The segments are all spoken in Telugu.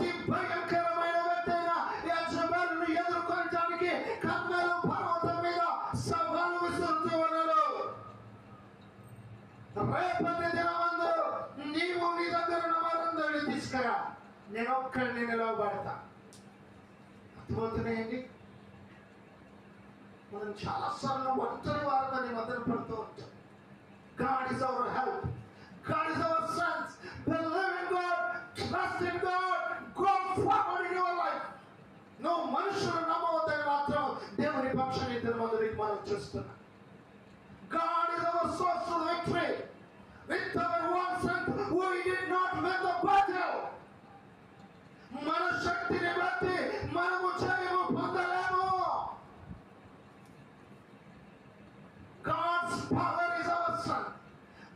అతి భయంకరమైన వ్యక్తి అయిన ఎదుర్కొనడానికి కర్మలు పర్వతం మీద సవాలు విసురుతూ ఉన్నారు. రేపటి దినమందు నీవు నీ దగ్గర ఉన్న వారందరినీ తీసుకురా. నేను ఒక్కడిని నిలవబడతా. అర్థమవుతున్నాయండి మనం చాలా సార్లు ఒంటరి వారిని మద్దతు పడుతూ ఉంటాం. God is our help Victor one said, we did not win the battle. Manashakti Nebati, Manamuchari Mupandalemo. God's power is our son.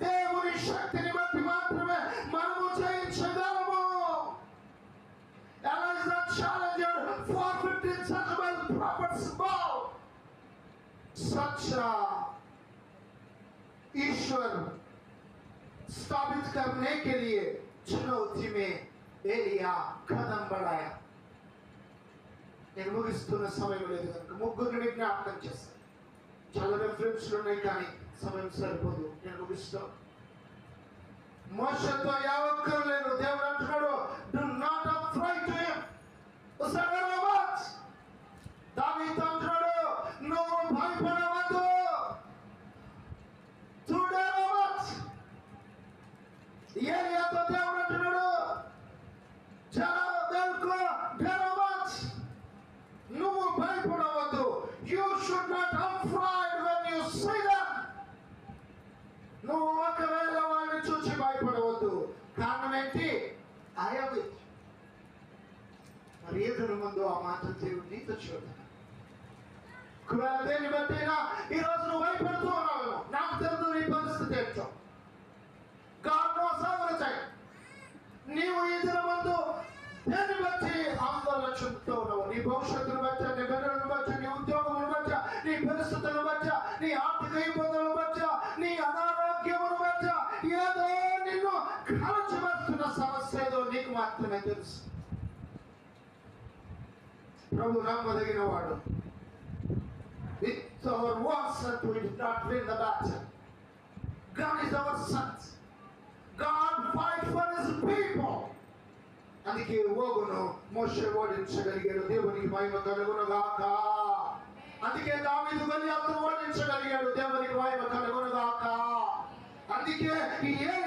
Devuni Shakti Nebati Matrame, Manamuchari Chandalemo. Eliza Challenger forfeited such a well prophet's bow. Such a Ishwar. Uh, स्थापित करने के लिए चुनौती में एलिया कदम बढ़ाया నేను ముగిస్తున్న సమయం లేదు కనుక ముగ్గురిని విజ్ఞాపనం చేస్తాను చాలా రెఫరెన్స్లు ఉన్నాయి కానీ సమయం సరిపోదు నేను ముగిస్తాను మోసతో యావక్కరు ఏలియాతో దేవుడు అంటున్నాడు చాలా దేవుకో డరవత్ నువ్వు భయపడవద్దు. You should not afraid when you see them నువ్వు ఒకవేళ వాడిని చూసి భయపడవద్దు. కారణం ఏంటి? అయవి మరి ముందు ఆ మాట దేవుడు నీతో చూడాలి ఒకవేళ దేన్ని నువ్వు భయపడుతూ ఉన్నావు నాకు తెలుసు నీ పరిస్థితి ఏంటో God knows everything. నీవు ఎదురు ముందు దేన్ని బట్టి ఆందోళన చెందుతూ ఉన్నావు నీ బచ్చ బట్టి నీ బిడ్డలను బట్టి నీ ఉద్యోగములు బచ్చ నీ పరిస్థితులను బచ్చ నీ ఆర్థిక ఇబ్బందులు బచ్చ నీ అనారోగ్యమును బచ్చ ఏదో నిన్ను కలచబడుతున్న సమస్య ఏదో నీకు మాత్రమే తెలుసు ప్రభు నమ్మదగిన వాడు With our one son, we did not win the battle. God is our son. అందుకే ఓగును. మోసే ఓడించగలిగాడు. దేవునికి మహిమ కలుగునగాక. అందుకే దావీదు అతను ఓడించగలిగాడు. దేవునికి మహిమ కలుగునగాక. అందుకే ఈ ఏ